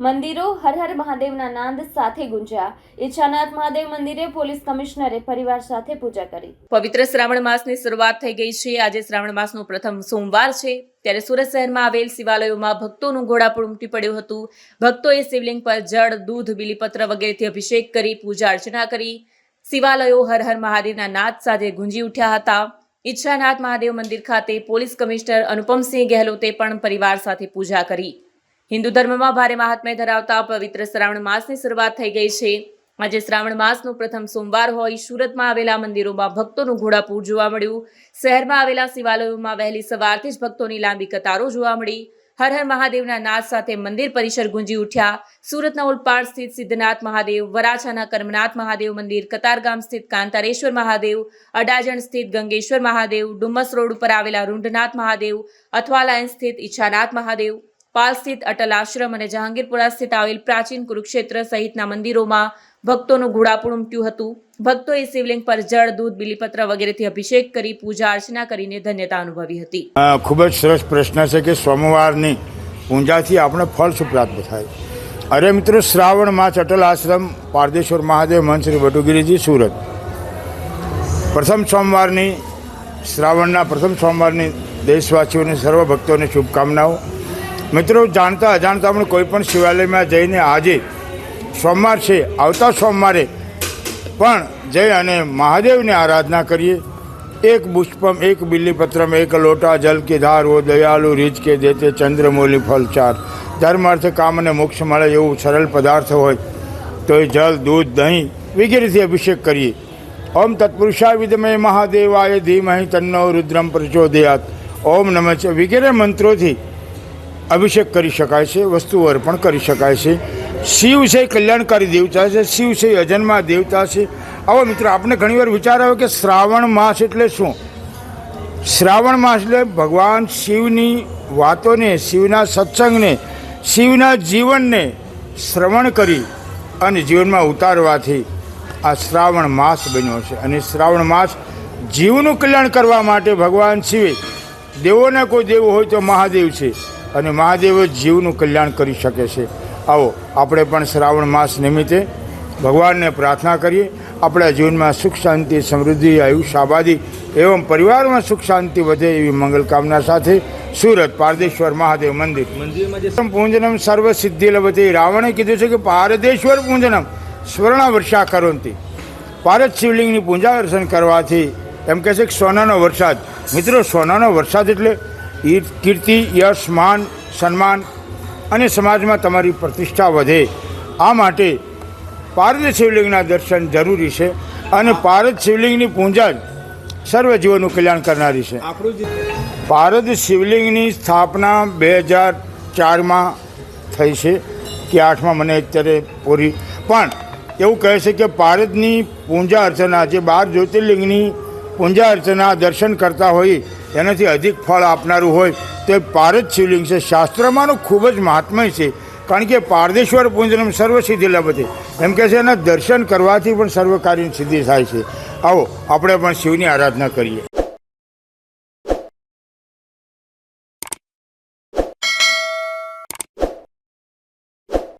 મંદિરો હર હર મહાદેવના નાદ સાથે ગુંજ્યા. ઈચ્છાનાથ મહાદેવ મંદિરે પોલીસ કમિશનરે પરિવાર સાથે પૂજા કરી. પવિત્ર શ્રાવણ માસની શરૂઆત થઈ ગઈ છે. આજે શ્રાવણ માસનો પ્રથમ સોમવાર છે. ત્યારે સુરત શહેરમાં આવેલ શિવાલયોમાં ભક્તોનું ઘોડાપુર ઉમટી પડ્યું હતું. ભક્તોએ શિવલિંગ પર જળ, દૂધ, બિલીપત્ર વગેરેથી અભિષેક કરી, પૂજા અર્ચના કરી. શિવાલયો હર હર મહાદેવના નાદ સાથે ગુંજી ઉઠ્યા હતા. ઈચ્છાનાથ મહાદેવ મંદિર ખાતે પોલીસ કમિશનર અનુપમસિંહ ગેહલોતે પણ પરિવાર સાથે પૂજા કરી. હિન્દુ ધર્મમાં ભારે મહાત્મ્ય ધરાવતા પવિત્ર શ્રાવણ માસની શરૂઆત થઈ ગઈ છે. આજે શ્રાવણ માસનો પ્રથમ સોમવાર હોય સુરતમાં આવેલા મંદિરોમાં ભક્તોનું ઘોડાપૂર જોવા મળ્યું. શહેરમાં આવેલા શિવાલયોમાં વહેલી સવારથી જ ભક્તોની લાંબી કતારો જોવા મળી. હર હર મહાદેવના નાદ સાથે મંદિર પરિસર ગુંજી ઉઠ્યા. સુરતના ઓલપાડ સ્થિત સિદ્ધનાથ મહાદેવ, વરાછાના કર્મનાથ મહાદેવ મંદિર, કતારગામ સ્થિત કાંતારેશ્વર મહાદેવ, અડાજણ સ્થિત ગંગેશ્વર મહાદેવ, ડુમ્મસ રોડ ઉપર આવેલા રૂંઢનાથ મહાદેવ અથવા લાઇન સ્થિત ઈચ્છાનાથ મહાદેવ. પાલ સ્થિત અટલ આશ્રમ અને જહાંગીરપુરા સ્થિત આવેલ પ્રાચીન કુરુક્ષેત્ર સહિતના મંદિરોમાં ભક્તોનું ઘોડાપુર ઉમટ્યું હતું. ભક્તોએ શિવલિંગ પર જળ, દૂધ, બિલીપત્ર વગેરેથી અભિષેક કરી, પૂજા અર્ચના કરીને ધન્યતા અનુભવી હતી. ખૂબ જ સરસ પ્રશ્ન છે કે સોમવારની પૂજાથી આપણે ફળ શું પ્રાપ્ત થાય? અરે મિત્રો, શ્રાવણ માસ, અટલ આશ્રમ, પારદેશ્વર મહાદેવ મન શ્રી વટુગીરીજી, સુરત. પ્રથમ સોમવારની, શ્રાવણના પ્રથમ સોમવારની દેશવાસીઓને સર્વ ભક્તોને શુભકામનાઓ. મિત્રો, જાણતા અજાણતા પણ કોઈ પણ શિવાલયમાં જઈને આજે સોમવાર છે, આવતા સોમવારે પણ જઈ અને મહાદેવની આરાધના કરીએ. એક પુષ્પમ, એક બિલ્લીપત્રમ એક લોટા, જલ કે ધાર, ઓ દયાલુ, રીજ કે દેતે ચંદ્રમૌલી ફલ, ચાર. ધર્મ અર્થ કામ અને મોક્ષ મળે એવું સરળ પદાર્થ હોય, તો એ જલ, દૂધ, દહીં વગેરેથી અભિષેક કરીએ. ઓમ તત્પુરુષાય વિદમે મહાદેવાય, ધીમહિ તન્નો, રુદ્રમ પ્રચોદયાત. ઓમ નમઃ વગેરે મંત્રોથી અભિષેક કરી શકાય છે વસ્તુઓ અર્પણ કરી શકાય છે. શિવ છે કલ્યાણકારી દેવતા છે, શિવ છે અજન્મા દેવતા છે. આવો મિત્રો આપણે ઘણીવાર વિચાર આવે કે શ્રાવણ માસ એટલે શું? શ્રાવણ માસ એટલે ભગવાન શિવની વાતોને, શિવના સત્સંગને, શિવના જીવનને શ્રવણ કરી અને જીવનમાં ઉતારવાથી આ શ્રાવણ માસ બન્યો છે. અને શ્રાવણ માસ જીવનું કલ્યાણ કરવા માટે ભગવાન શિવે. દેવોના કોઈ દેવ હોય તો મહાદેવ છે. અને મહાદેવ જ જીવનું કલ્યાણ કરી શકે છે. આવો આપણે પણ શ્રાવણ માસ નિમિત્તે ભગવાનને પ્રાર્થના કરીએ. આપણા જીવનમાં સુખ શાંતિ સમૃદ્ધિ આયુષ આબાદી એવં પરિવારમાં સુખ શાંતિ વધે એવી મંગલ કામના સાથે સુરત પારદેશ્વર મહાદેવ મંદિર. પૂંજનમ સર્વ સિદ્ધિ લભતે. રાવણે કીધું છે કે પારદેશ્વર પૂંજનમ સ્વર્ણ વર્ષા કરોતી. પારદ શિવલિંગની પૂજા અર્ચન કરવાથી એમ કહે છે કે સોનાનો વરસાદ. મિત્રો સોનાનો વરસાદ એટલે કીર્તિ યશ માન સન્માન અને સમાજમાં તમારી પ્રતિષ્ઠા વધે. આ માટે પારદ શિવલિંગના દર્શન જરૂરી છે અને પારદ શિવલિંગની પૂજા જ સર્વ જીવનનું કલ્યાણ કરનારી છે. પારદ શિવલિંગની સ્થાપના બે હજાર ચારમાં થઈ છે. કે આઠમાં મને અત્યારે પૂરી. પણ એવું કહે છે કે પારદની પૂજા અર્ચના જે બાર જ્યોતિર્લિંગની પૂજા અર્ચના દર્શન કરતા હોય એનાથી અધિક ફળ આપનારું હોય તો એ પારદ શિવલિંગ છે. શાસ્ત્રમાંનું ખૂબ જ મહાત્મય છે. કારણ કે પારદેશ્વર પૂંજનમ સર્વ સિદ્ધિ લભતે. એમ કે છે, એના દર્શન કરવાથી પણ સર્વ સિદ્ધિ થાય છે. આવો, આપણે પણ શિવની આરાધના કરીએ.